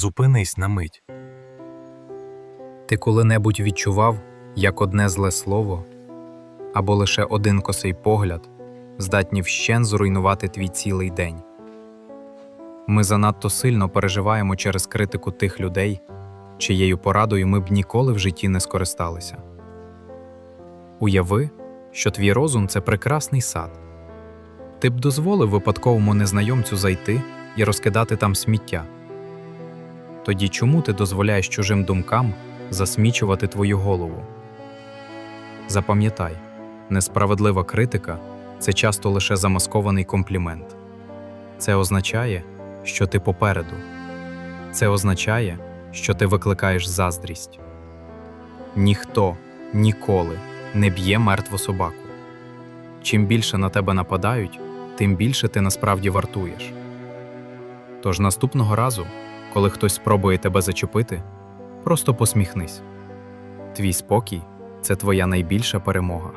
Зупинись на мить. Ти коли-небудь відчував, як одне зле слово або лише один косий погляд здатні вщен зруйнувати твій цілий день. Ми занадто сильно переживаємо через критику тих людей, чиєю порадою ми б ніколи в житті не скористалися. Уяви, що твій розум це прекрасний сад. Ти б дозволив випадковому незнайомцю зайти і розкидати там сміття. Тоді чому ти дозволяєш чужим думкам засмічувати твою голову? Запам'ятай, несправедлива критика це часто лише замаскований комплімент. Це означає, що ти попереду. Це означає, що ти викликаєш заздрість. Ніхто ніколи не б'є мертву собаку. Чим більше на тебе нападають, тим більше ти насправді вартуєш. Тож наступного разу, коли хтось спробує тебе зачепити, просто посміхнись. Твій спокій це твоя найбільша перемога.